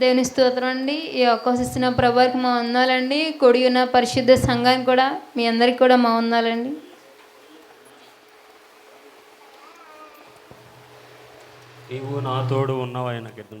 దేవుని స్తోత్రం అండి. ఈ అవకాశం ఇచ్చిన ప్రభాకి మా వందాలండి కొడి ఉన్న పరిశుద్ధ సంఘానికి కూడా మీ అందరికి కూడా మా వందాలండి నీవు నా తోడు ఉన్నావు ఆయన కీర్తన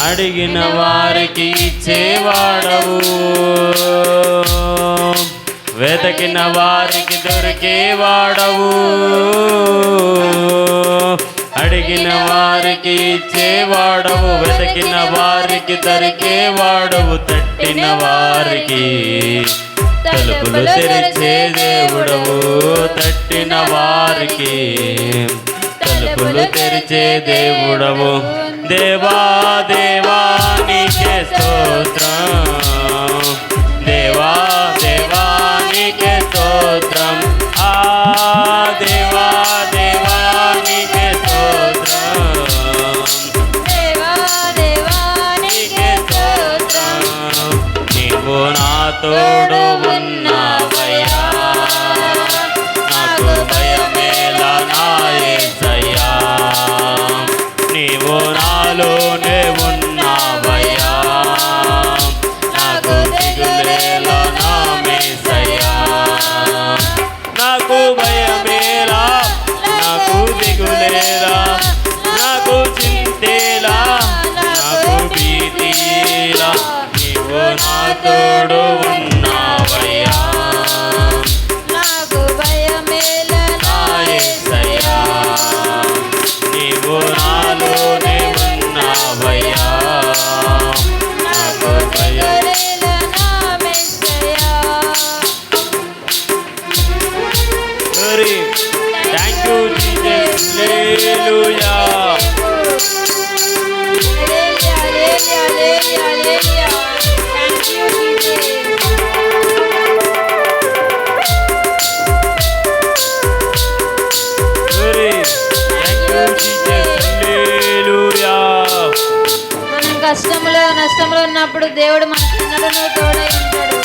అడిగిన వారికి ఇచ్చేవాడవు. వెతకిన వారికి దొరికేవాడవు. అడిగిన వారికి ఇచ్చేవాడవు. వెతకిన వారికి దొరికేవాడవు. తట్టిన వారికి తలుపులు తెరిచే దేవుడవు. తట్టిన వారికి తెరిచే దేవుడవు. దేవా దేవా నీకే స్తోత్రం. దేవా దేవా నీకే స్తోత్రం. ఆ దేవా దేవా నీకే స్తోత్రం. నీవు నా తోడు ఉన్నావయ్యా నాకు నాకు చింతేలా నాకు భీతిలా నీవు నా తోడు ఉన్నావయ్యా కష్టంలో నష్టంలో ఉన్నప్పుడు దేవుడు మనకి ఎన్నడూ తోడై ఉంటాడు